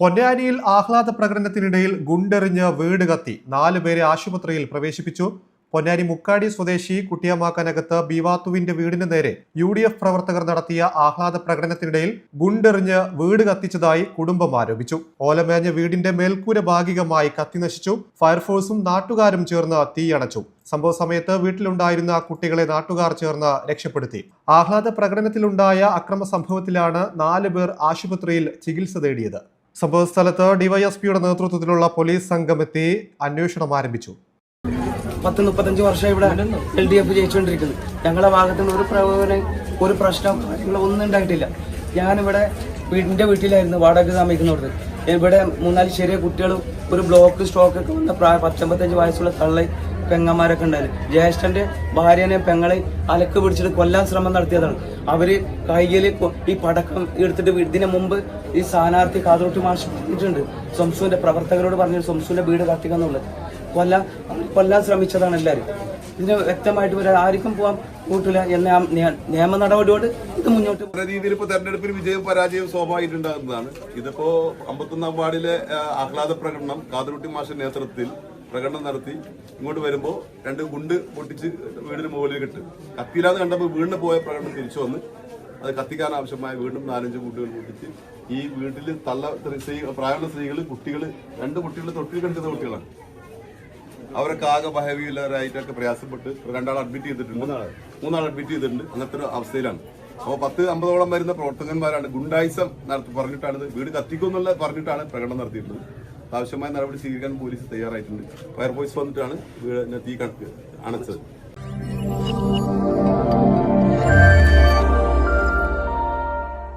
പൊന്നാനിയിൽ ആഹ്ലാദ പ്രകടനത്തിനിടയിൽ ഗുണ്ടെറിഞ്ഞ് വീട് കത്തി. നാല് പേരെ ആശുപത്രിയിൽ പ്രവേശിപ്പിച്ചു. പൊന്നാനി മുക്കാടി സ്വദേശി കുട്ടിയമാക്കാനകത്ത് ബിവാത്തുവിന്റെ വീടിന് നേരെ യു ഡി എഫ് പ്രവർത്തകർ നടത്തിയ ആഹ്ലാദ പ്രകടനത്തിനിടയിൽ ഗുണ്ടെറിഞ്ഞ് വീട് കത്തിച്ചതായി കുടുംബം ആരോപിച്ചു. ഓലമേഞ്ഞ വീടിന്റെ മേൽക്കൂര ഭാഗികമായി കത്തിനശിച്ചു ഫയർഫോഴ്സും നാട്ടുകാരും ചേർന്ന് തീയണച്ചു സംഭവ സമയത്ത് വീട്ടിലുണ്ടായിരുന്ന കുട്ടികളെ നാട്ടുകാർ ചേർന്ന് രക്ഷപ്പെടുത്തി. ആഹ്ലാദ പ്രകടനത്തിലുണ്ടായ അക്രമ സംഭവത്തിലാണ് നാല് പേർ ആശുപത്രിയിൽ ചികിത്സ തേടിയത്. സംഭവ സ്ഥലത്ത് ഡിവൈഎസ്പിയുടെ നേതൃത്വത്തിലുള്ള പോലീസ് സംഘം എത്തി അന്വേഷണം ആരംഭിച്ചു. പത്ത് മുപ്പത്തഞ്ച് വർഷം ഇവിടെ എൽ ഡി എഫ് ജയിച്ചുകൊണ്ടിരിക്കുന്നത് ഞങ്ങളുടെ ഭാഗത്തു നിന്ന് ഒരു പ്രകോപനം ഒരു പ്രശ്നം ഒന്നും ഉണ്ടായിട്ടില്ല. ഞാനിവിടെ വീടിന്റെ വീട്ടിലായിരുന്നു വാടക താമസിക്കുന്നവർക്ക് ഇവിടെ മൂന്നാൽ ചെറിയ കുട്ടികളും ഒരു ബ്ലോക്ക് സ്ട്രോക്ക് ഒക്കെ വന്ന പ്രായ പത്തൊമ്പത്തഞ്ച് വയസ്സുള്ള തള്ളി പെങ്ങന്മാരൊക്കെ ഉണ്ടായിരുന്നു ജ്യേഷ്ഠന്റെ ഭാര്യനെ പെങ്ങളെ അലക്ക് പിടിച്ചിട്ട് കൊല്ലാൻ ശ്രമം നടത്തിയതാണ്. അവർ കയ്യിൽ ഈ പടക്കം എടുത്തിട്ട് ഇതിന് മുമ്പ് ഈ സ്ഥാനാർത്ഥി കാതോട്ടി മാഷ് പറഞ്ഞിട്ടുണ്ട് സംസുവിന്റെ പ്രവർത്തകരോട് പറഞ്ഞു സംസുവിന്റെ വീട് കത്തിക്കാന്നുള്ളത്. കൊല്ലാൻ കൊല്ലാൻ ശ്രമിച്ചതാണ് എല്ലാവരും ഇതിന് വ്യക്തമായിട്ട് ഒരു ആർക്കും പോകാൻ കൂട്ടില്ല എന്ന നിയമ നടപടിയോട് ഇത് മുന്നോട്ട് രീതിയിൽ ഇപ്പൊ തെരഞ്ഞെടുപ്പിൽ വിജയവും പരാജയവും സ്വാഭാവികമായിട്ടുണ്ടാകുന്നതാണ്. ഇതിപ്പോ അമ്പത്തൊന്നാം വാർഡിലെ ആഹ്ലാദ പ്രകടനം കാതറുട്ടി മാഷ നേതൃത്വത്തിൽ പ്രകടനം നടത്തി. ഇങ്ങോട്ട് വരുമ്പോൾ രണ്ട് ഗുണ്ട് പൊട്ടിച്ച് വീടിന് മുകളിൽ കിട്ടും കത്തിയില്ലാന്ന് കണ്ടപ്പോൾ വീടിന് പോയ പ്രകടനം തിരിച്ചു വന്ന് അത് കത്തിക്കാൻ ആവശ്യമായ വീണ്ടും നാലഞ്ച് കുട്ടികൾ പൊട്ടിച്ച് ഈ വീട്ടിൽ തള്ള സ്ത്രീ പ്രായമുള്ള സ്ത്രീകൾ കുട്ടികൾ രണ്ട് കുട്ടികൾ തൊട്ടിൽ കിടക്കുന്ന കുട്ടികളാണ്. അവരൊക്കെ ആകെ ഭയവില്ലരായിട്ടൊക്കെ പ്രയാസപ്പെട്ട് രണ്ടാൾ അഡ്മിറ്റ് ചെയ്തിട്ടുണ്ട്. മൂന്നാൾ അഡ്മിറ്റ് ചെയ്തിട്ടുണ്ട്. അങ്ങനത്തെ ഒരു അവസ്ഥയിലാണ്. അപ്പോൾ പത്ത് അമ്പതോളം വരുന്ന പ്രവർത്തകന്മാരാണ് ഗുണ്ടായിസം നടത്തി പറഞ്ഞിട്ടാണ് വീട് കത്തിക്കുമെന്നുള്ള പറഞ്ഞിട്ടാണ് പ്രകടനം നടത്തിയിട്ടുള്ളത്. ആവശ്യമായ നടപടി സ്വീകരിക്കാൻ പോലീസ് തയ്യാറായിട്ടുണ്ട്. ഫയർഫോഴ്സ് വന്നിട്ടാണ് തീ അണച്ചത്.